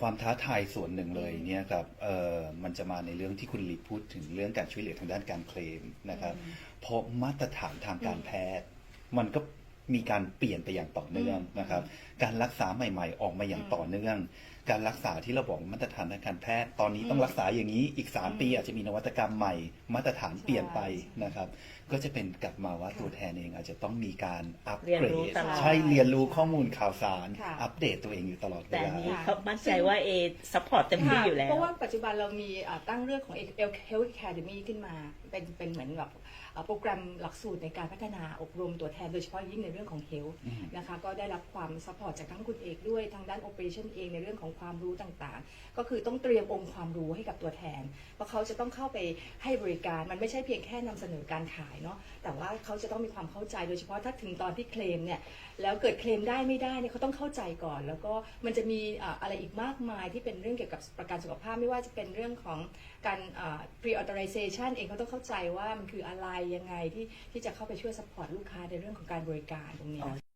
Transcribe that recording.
ความท้าทายส่วนหนึ่งเลยเนี่ยครับเอ่อมันจะมาในเรื่องที่คุณลีพูดถึงเรื่องการช่วยเหลือทางด้านการเคลมนะครับ เพราะมาตรฐานทางการแพทย์ มันก็มีการเปลี่ยนไปอย่างต่อเนื่องนะครับ การรักษาใหม่ ๆ ออกมาอย่างต่อเนื่อง การรักษาที่เราบอกมาตรฐานทางการแพทย์ ตอนนี้ต้องรักษาอย่างนี้อีก 3 ปีอาจจะมีนวัตกรรมใหม่ มาตรฐานเปลี่ยนไปนะครับ ก็จะเป็นกลับมาว่าตัวแทนเองอาจจะต้องมีการอัปเรียนเกรรู้ดตลอดใช่เรียนรู้ข้อมูลข่าวสารค่ะอัปเดตตัวเองอยู่ตลอดเวแต่อัลานนี้เขามั่นใจว่าเอซัพพอร์ตเต็มที่อยู่แล้ว เพราะว่าปัจจุบันเรามีอ่าตั้งเรื่องของ Health Academy ขึ้นมา เป็นเป็นเหมือนแบบอ่าโปรแกรมหลักสูตรในการพัฒนาอบรมตัวแทนโดยเฉพาะยิ่งในเรื่องของ Health อืมนะคะก็ได้รับความซัพพอร์ตจากทั้งคุณเอกด้วยทางด้าน Operation เองในเรื่องของความรู้ต่างๆ ก็คือต้องเตรียมองค์ความรู้ให้กับตัวแทน เพราะเขาจะต้องเข้าไปให้บริการมันไม่ใช่เพียงแค่นำเสนอการขายเนาะแต่ว่าเขาจะต้องมีความเข้าใจโดยเฉพาะถ้าถึงตอนที่เคลมเนี่ยแล้วเกิดเคลมได้ไม่ได้เนี่ยเขาต้องเข้าใจก่อน แล้วก็มันจะมีอะไรอีกมากมายที่เป็นเรื่องเกี่ยวกับประกันสุขภาพไม่ว่าจะเป็นเรื่องของการ pre authorization เองเขาต้องเข้าใจว่ามันคืออะไรยังไงที่ที่จะเข้าไปช่วย support ลูกค้าในเรื่องของการบริการตรงนี้